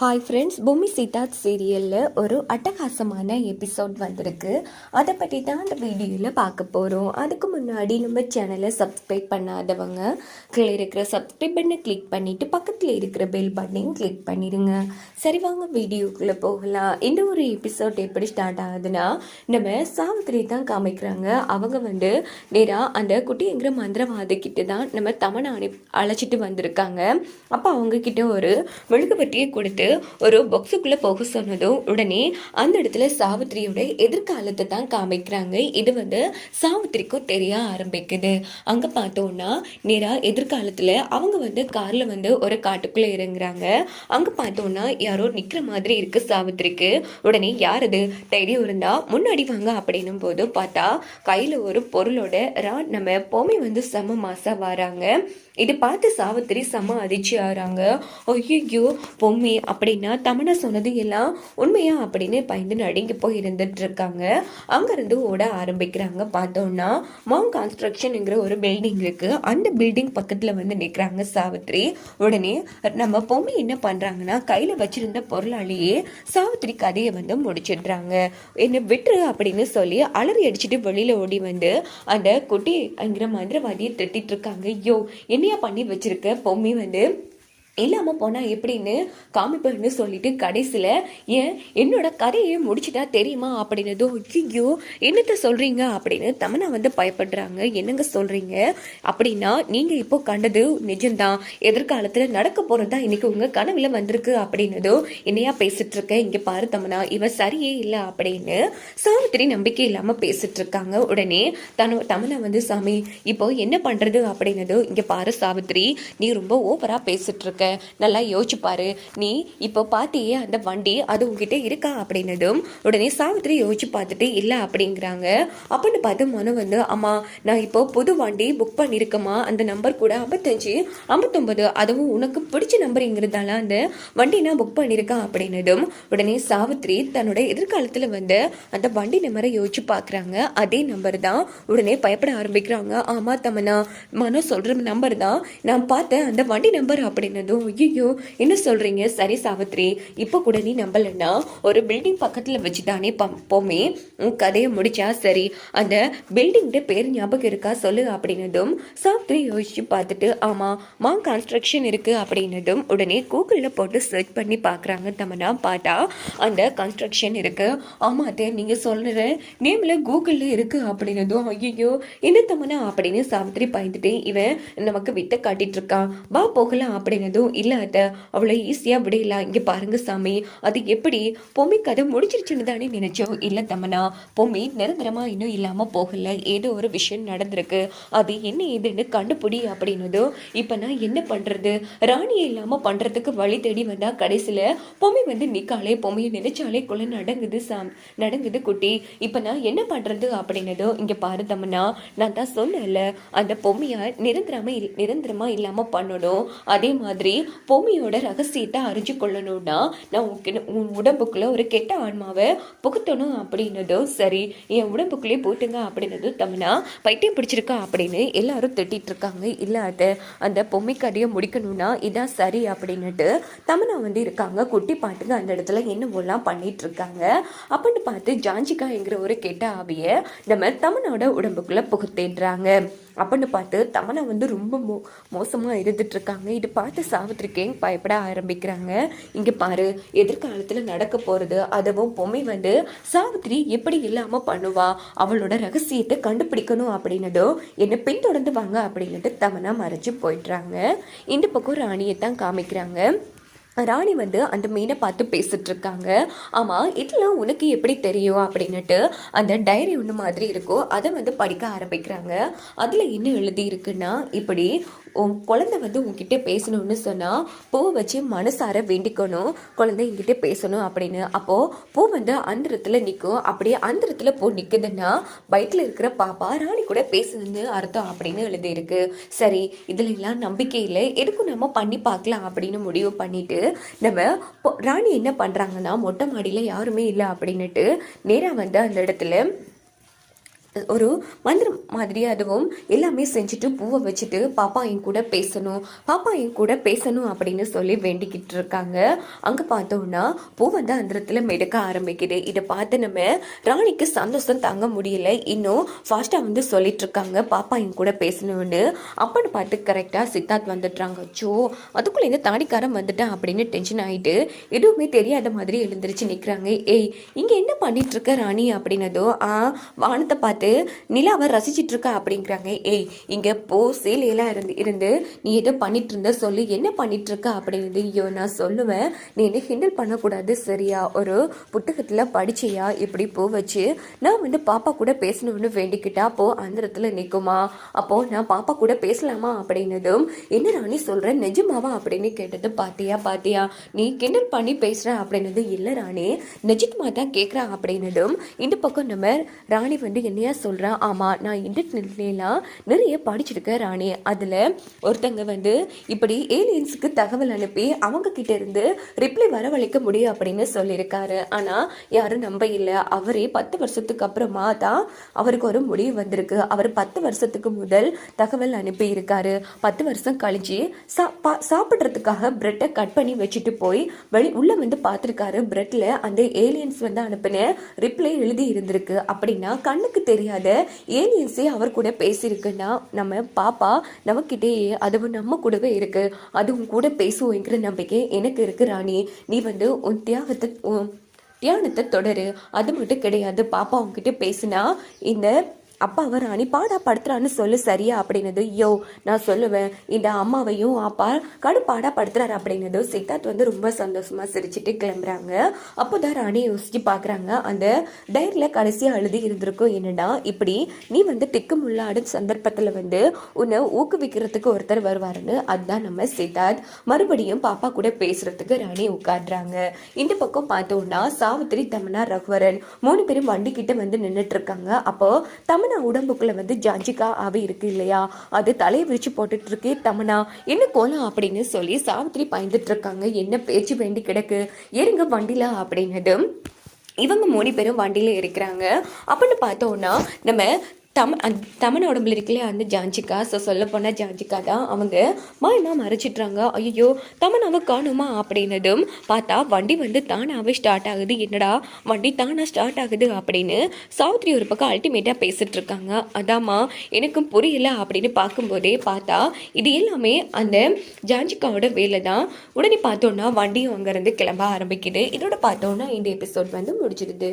Hi friends பூமி சீதாத் சீரியலில் ஒரு அட்டகாசமான எபிசோட் வந்திருக்கு. அதை பற்றி தான் அந்த வீடியோவில் பார்க்க போகிறோம் அதுக்கு முன்னாடி நம்ம சேனலை சப்ஸ்கிரைப் பண்ணாதவங்க கீழே இருக்கிற சப்ஸ்கிரைப் பண்ணை கிளிக் பண்ணிவிட்டு பக்கத்தில் இருக்கிற பெல் பட்டனையும் கிளிக் பண்ணிடுங்க. சரி வாங்க வீடியோக்குள்ளே போகலாம். இந்த ஒரு எபிசோட் எப்படி ஸ்டார்ட் ஆகுதுன்னா நம்ம சாவித்திரி தான் காமிக்கிறாங்க. அவங்க வந்து நேராக அந்த குட்டிங்கிற மந்திரவாதிக்கிட்ட தான் நம்ம தமனை அனுப்பி அழைச்சிட்டு வந்திருக்காங்க. அப்போ அவங்கக்கிட்ட ஒரு மெழுகுவர்த்தியை கொடுத்து ஒரு பாக்ஸுக்குள்ளே போக சொன்னதும் உடனே அந்த இடத்துல சாவித்திரியோட எதிர்காலத்தை தான் காமிக்கிறாங்க. இது வந்து சாவித்திரிக்கும் தெரிய ஆரம்பிக்குது. அங்கே பார்த்தோம்னா நேராக எதிர்காலத்தில் அவங்க வந்து காரில் வந்து ஒரு காட்டுக்குள்ளே இறங்குறாங்க. அங்கே பார்த்தோம்னா யாரோ நிற்கிற மாதிரி இருக்கு சாவித்திரிக்கு. உடனே யார் அது? தைரியம் இருந்தா முன்னாடி வாங்க அப்படின்னும் போது பார்த்தா கையில் ஒரு பொருளோட ரா நம்ம பொம்மை வந்து செம மாசா வராங்க. இது பார்த்து சாவித்திரி செம அதிர்ச்சி ஆறாங்க ஐயோ பொம்மை அப்படின்னா தமனா சொன்னது எல்லாம் உண்மையா அப்படின்னு பயந்து நடுங்கி போய் இருந்துட்டு இருக்காங்க அங்கேருந்து ஓட ஆரம்பிக்கிறாங்க. பார்த்தோம்னா மவுண்ட் கன்ஸ்ட்ரக்ஷனுங்கிற ஒரு பில்டிங் இருக்கு. அந்த பில்டிங் பக்கத்தில் வந்து நிற்கிறாங்க சாவித்திரி. உடனே நம்ம பொம்மி என்ன பண்ணுறாங்கன்னா கையில் வச்சிருந்த பொருளாலேயே சாவித்திரி கதையை வந்து முடிச்சிடுறாங்க. என்ன விட்டுரு அப்படின்னு சொல்லி அலறி அடிச்சுட்டு வெளியில் ஓடி வந்து அந்த குட்டி என்கிற மந்திரவாதியை திட்டிட்டு இருக்காங்க ஐயோ என்னையா பண்ணி வச்சிருக்க? பொம்மி வந்து இல்லாமல் போனால் எப்படின்னு காமிப்பேன்னு சொல்லிட்டு கடைசியில் ஏன்? என்னோட கதையை முடிச்சுட்டா தெரியுமா? அப்படின்னதோ ஐயோ என்னத்த சொல்கிறீங்க அப்படின்னு தமனா வந்து பயப்படுறாங்க. என்னங்க சொல்கிறீங்க அப்படின்னா நீங்கள் இப்போ கண்டது நிஜம்தான். எதிர்காலத்தில் நடக்க போகிறது தான் இன்றைக்கி உங்கள் கனவில் வந்திருக்கு. அப்படின்னதோ என்னையா பேசிகிட்ருக்கேன் இங்கே பாரு தமனா இவன் சரியே இல்லை. அப்படின்னு சாவித்திரி நம்பிக்கை இல்லாமல் பேசிகிட்ருக்காங்க இருக்காங்க உடனே தன தமனா வந்து சாமி இப்போ என்ன பண்ணுறது அப்படின்னதோ இங்கே பாரு சாவித்திரி நீ ரொம்ப ஓவராக பேசிகிட்ருக்க இருக்க நல்லா யோசிச்சு பாரு நீ இப்போ பார்த்தியே அந்த வண்டி அது உங்ககிட்ட இருக்கா? அப்படின்னதும் உடனே சாவித்திரி யோசிச்சு பார்த்துட்டு இல்லை அப்படிங்கிறாங்க. அப்படின்னு பார்த்து மனு வந்து அம்மா நான் இப்போ புது வண்டி புக் பண்ணியிருக்கேம்மா அந்த நம்பர் கூட ஐம்பத்தஞ்சு ஐம்பத்தொம்பது அதுவும் உனக்கு பிடிச்ச நம்பருங்கிறதால அந்த வண்டி நான் புக் பண்ணியிருக்கேன் அப்படின்னதும் உடனே சாவித்திரி தன்னோட எதிர்காலத்தில் வந்து அந்த வண்டி நம்பரை யோசிச்சு பார்க்குறாங்க அதே நம்பர் தான் உடனே பயப்பட ஆரம்பிக்கிறாங்க. ஆமா தமனா மனு சொல்கிற நம்பர் தான். நான் பார்த்த அந்த வண்டி நம்பர் அப்படின்னதும் ஐயோ என்ன சொல்கிறீங்க சரி சாவித்ரி இப்போ கூட நீ நம்பலன்னா ஒரு பில்டிங் பக்கத்தில் வச்சு தானே போமே. உன் கதையை முடிச்சா சரி. அந்த பில்டிங்கிட்ட பேர் ஞாபகம் இருக்கா சொல்லு அப்படின்னதும் சாவித்ரி யோசிச்சு பார்த்துட்டு ஆமாம் மா கன்ஸ்ட்ரக்ஷன் இருக்கு அப்படின்னதும் உடனே கூகுளில் போட்டு சர்ச் பண்ணி பார்க்குறாங்க தமனா பார்த்தா அந்த கன்ஸ்ட்ரக்ஷன் இருக்கு. ஆமாம் அதே நீங்கள் சொல்கிற நேமில் கூகுளில் இருக்கு அப்படின்னதும் ஐயோ என்ன தமனா அப்படின்னு சாவித்ரி பயந்துட்டு இவன் நமக்கு வித்தை காட்டிட்டு இருக்கான். வா போகலாம் அப்படின்னதும் இல்லை அத்தை அவ்வளோ ஈஸியாக விடையலாம் இங்கே பாருங்க சாமி. அது எப்படி? பொம்மி கதை முடிஞ்சிருச்சுன்னு தானே நினைச்சோம். இல்லை தமனா பொம்மி நிரந்தரமாக இன்னும் இல்லாமல் போகலை. ஏதோ ஒரு விஷயம் நடந்திருக்கு. அது என்ன ஏதுன்னு கண்டுபிடி அப்படின்னதும் இப்போ நான் என்ன பண்ணுறது ராணியை இல்லாமல் பண்ணுறதுக்கு வழி தேடி வந்தால் கடைசியில் பொம்மி வந்து நிற்காலே பொம்மையை நினைச்சாலே குள்ள நடங்குது சாம் நடங்குது குட்டி. இப்போ நான் என்ன பண்ணுறது அப்படின்னதும் இங்கே பாரு தமனா நான் தான் சொன்னேன்ல அந்த பொம்மையை நிரந்தரமாக நிரந்தரமாக இல்லாமல் பண்ணணும். அதே மாதிரி பொம்மையோட ரகசியத்தை அறிஞ்சு கொள்ளணும்னா நான் உன் உன் உடம்புக்குள்ள ஒரு கெட்ட ஆன்மாவை புகுத்தணும் அப்படின்னதும் சரி என் உடம்புக்குள்ளேயே போட்டுங்க அப்படின்னதும் தமனா பைத்தியம் பிடிச்சிருக்கா அப்படின்னு எல்லாரும் திட்டிட்டு இருக்காங்க இல்லை அது அந்த பொம்மை கதையை முடிக்கணும்னா இதான் சரி அப்படின்னுட்டு தமனா வந்து இருக்காங்க. குட்டி பாட்டுங்க அந்த இடத்துல என்னவெல்லாம் பண்ணிட்டு இருக்காங்க அப்படின்னு பார்த்து ஜாஞ்சிகாங்கிற ஒரு கெட்ட ஆவியை நம்ம தமனோட உடம்புக்குள்ள புகுத்திடுறாங்க. அப்படின்னு பார்த்து தமனா வந்து ரொம்ப மோ மோசமாக இருந்துட்டுருக்காங்க. இது பார்த்து சாவித்திரிக்கேங் பயப்பட ஆரம்பிக்கிறாங்க. இங்கே பாரு எதிர்காலத்தில் நடக்க போகிறது அதுவும் பொம்மை வந்து சாவித்திரி எப்படி இல்லாமல் பண்ணுவா அவளோட ரகசியத்தை கண்டுபிடிக்கணும் அப்படின்னதோ என்னை பின்தொடர்ந்து வாங்க அப்படின்னுட்டு தமனா மறைச்சி போயிடுறாங்க. இந்த பக்கம் ராணியை தான் காமிக்கிறாங்க. ராணி வந்து அந்த மீனை பார்த்து பேசிட்டு இருக்காங்க ஆமாம் இதெல்லாம் உனக்கு எப்படி தெரியும் அப்படின்னுட்டு அந்த டைரி ஒன்று மாதிரி இருக்கோ அதை வந்து படிக்க ஆரம்பிக்கிறாங்க. அதில் என்ன எழுதி இருக்குன்னா இப்படி உன் குழந்தை வந்து உங்ககிட்ட பேசணும்னு சொன்னால் பூ வச்சு மனசார வேண்டிக்கணும். குழந்தை என்கிட்ட பேசணும் அப்படின்னு. அப்போது பூ வந்து அந்தரத்தில் நிற்கும் அப்படியே அந்தரத்தில் பூ நிற்குதுன்னா பைக்கில் இருக்கிற பாப்பா ராணி கூட பேசணும்னு அர்த்தம் அப்படின்னு எழுதியிருக்கு. சரி இதுல எல்லாம் நம்பிக்கை இல்லை. எதுக்கும் நம்ம பண்ணி பார்க்கலாம் அப்படின்னு முடிவு பண்ணிட்டு நம்ம ராணி என்ன பண்ணுறாங்கன்னா மொட்டை மாடியில் யாருமே இல்லை அப்படின்னுட்டு நேராக வந்து அந்த இடத்துல ஒரு மந்திரம் மாதிரி அதுவும் எல்லாமே செஞ்சுட்டு பூவை வச்சுட்டு பாப்பா என் கூட பேசணும் பாப்பா என் கூட பேசணும் அப்படின்னு சொல்லி வேண்டிக்கிட்டு இருக்காங்க. அங்கே பார்த்தோம்னா பூ வந்து அந்த இடத்துல மெடுக்க ஆரம்பிக்குது. இதை பார்த்து நம்ம ராணிக்கு சந்தோஷம் தாங்க முடியல. இன்னும் ஃபாஸ்ட்டாக வந்து சொல்லிட்டு இருக்காங்க. பாப்பா என் கூட பேசணும்னு. அப்பன்னு பார்த்து கரெக்டாக சித்தார்த் வந்துடுறாங்க. அச்சோ அதுக்குள்ளே இந்த தாடிக்காரன் வந்துட்டான் அப்படின்னு டென்ஷன் ஆகிட்டு எதுவுமே தெரியாத மாதிரி எழுந்திருச்சு நிற்கிறாங்க ஏய் இங்கே என்ன பண்ணிட்டு இருக்க ராணி அப்படின்னதோ ஆ வானத்தை பார்த்து நிலாவை ரசிச்சிட்டு இருக்கா அப்படிங்கிறாங்க. ஏய் இங்கே போ சேலையெல்லாம் இருந்து இருந்து நீ ஏதோ பண்ணிட்டு இருந்த சொல்லு. என்ன பண்ணிட்டு இருக்க அப்படிங்கிறது ஐயோ நான் சொல்லுவேன். நீ என்ன ஹிண்டில் பண்ணக்கூடாது சரியா? ஒரு புத்தகத்தில் படிச்சியா? இப்படி பூ வச்சு. நான் வந்து பாப்பா கூட பேசணும்னு வேண்டிக்கிட்டா போ அந்த இடத்துல நிற்குமா அப்போ நான் பாப்பா கூட பேசலாமா? அப்படின்னதும் என்ன ராணி சொல்றேன் நிஜமாவா? அப்படின்னு கேட்டது பாத்தியா பாத்தியா? நீ கிண்டல் பண்ணி பேசுற? அப்படின்னது இல்லை ராணி. நிஜமா தான் கேட்குறா அப்படின்னதும் இந்த பக்கம் நம்ம ராணி வந்து என்னையா சொல்கிறேன் ஆமா நான் இன்டர்நெட்லாம் நிறைய படிச்சிருக்கேன் ராணி. அதில் ஒருத்தங்க வந்து இப்படி ஏலியன்ஸுக்கு தகவல் அனுப்பி அவங்கக்கிட்ட இருந்து ரிப்ளை வரவழைக்க முடியும் அப்படின்னு சொல்லியிருக்காரு. ஆனால் யாரும் நம்ப இல்லை. அவரே பத்து வருஷத்துக்கு அப்புறமா தான் அவருக்கு ஒரு முடிவு வந்திருக்கு. அவர் பத்து வருஷத்துக்கு முதல் தகவல் அனுப்பியிருக்காரு பத்து வருஷம் கழிச்சு சா பா- சாப்பிட்றதுக்காக பிரெட்டை கட் பண்ணி வச்சுட்டு போய் வெளி உள்ளே வந்து பார்த்துருக்காரு. பிரெட்டில் அந்த ஏலியன்ஸ் வந்து அனுப்பின ரிப்ளை எழுதி இருந்திருக்கு. அப்படின்னா கண்ணுக்கு தெரியாத ஏலியன்ஸே அவர் கூட பேசியிருக்குன்னா நம்ம பாப்பா நமக்கிட்டேயே அதுவும் நம்ம கூடவே இருக்கு. அதுவும் கூட பேசுவோங்கிற நம்பிக்கை எனக்கு இருக்கு ராணி. நீ வந்து உன் தியாகத்தை உன் தியானத்தை தொடரு. அது மட்டும் கிடையாது. பாப்பா உங்ககிட்ட பேசுனா இந்த அப்பாவை ராணி பாடா படுத்துறான்னு சொல்லு சரியா அப்படின்னது யோ நான் சொல்லுவேன். இந்த அம்மாவையும் அப்பா கடுப்பாடா படுத்துறாரு அப்படின்னது சித்தார்த் வந்து ரொம்ப சந்தோஷமா சிரிச்சுட்டு கிளம்புறாங்க. அப்போதான் ராணி யோசிச்சு பார்க்குறாங்க அந்த டைரியில் கடைசியாக எழுதி இருந்திருக்கும் என்னன்னா இப்படி நீ வந்து திக்குமுள்ளாடு சந்தர்ப்பத்தில் வந்து உன்னை ஊக்குவிக்கிறதுக்கு ஒருத்தர் வருவாருன்னு அதுதான் நம்ம சித்தார்த். மறுபடியும் பாப்பா கூட பேசுறதுக்கு ராணி உட்காடுறாங்க இந்த பக்கம் பார்த்தோம்னா சாவித்திரி தமனா ரகுவரன் மூணு பேரும் வண்டி கிட்ட வந்து நின்றுட்டு இருக்காங்க. அப்போ தமனா உடம்புக்குள்ள வந்து ஜாஞ்சிக்கா ஆவி இருக்கு இல்லையா? அது தலையை விரிச்சு போட்டுட்டு இருக்கே. தமனா என்ன கோலம் அப்படின்னு சொல்லி சாவித்திரி பயந்துட்டு இருக்காங்க. என்ன பேச்சு வேண்டி கிடக்கு? எருங்க வண்டில அப்படின்னதும் இவங்க மூணு பேரும் வண்டியில் இருக்கிறாங்க. அப்படின்னு பார்த்தோம்னா நம்ம தம அந்த தமன் உடம்புல இருக்கலையே அந்த ஜான்ஜிக்கா ஸோ சொல்ல போனால் ஜாஞ்சிக்கா தான் அவங்க. மாயமா மறைச்சிட்றாங்க? ஐயோ தமனாவை காணுமா? அப்படின்னதும் பார்த்தா வண்டி வந்து தானாகவே ஸ்டார்ட் ஆகுது. என்னடா வண்டி தானாக ஸ்டார்ட் ஆகுது? அப்படின்னு சாவித்ரி ஒரு பக்கம் அல்டிமேட்டாக பேசிகிட்ருக்காங்க இருக்காங்க அதாம்மா எனக்கும் புரியல. அப்படின்னு பார்க்கும்போதே பார்த்தா இது எல்லாமே அந்த ஜான்ஜிக்காவோட வேலை தான். உடனே பார்த்தோன்னா வண்டியும் அங்கேருந்து கிளம்ப ஆரம்பிக்குது. இதோட பார்த்தோன்னா இந்த எபிசோட் வந்து முடிச்சிடுது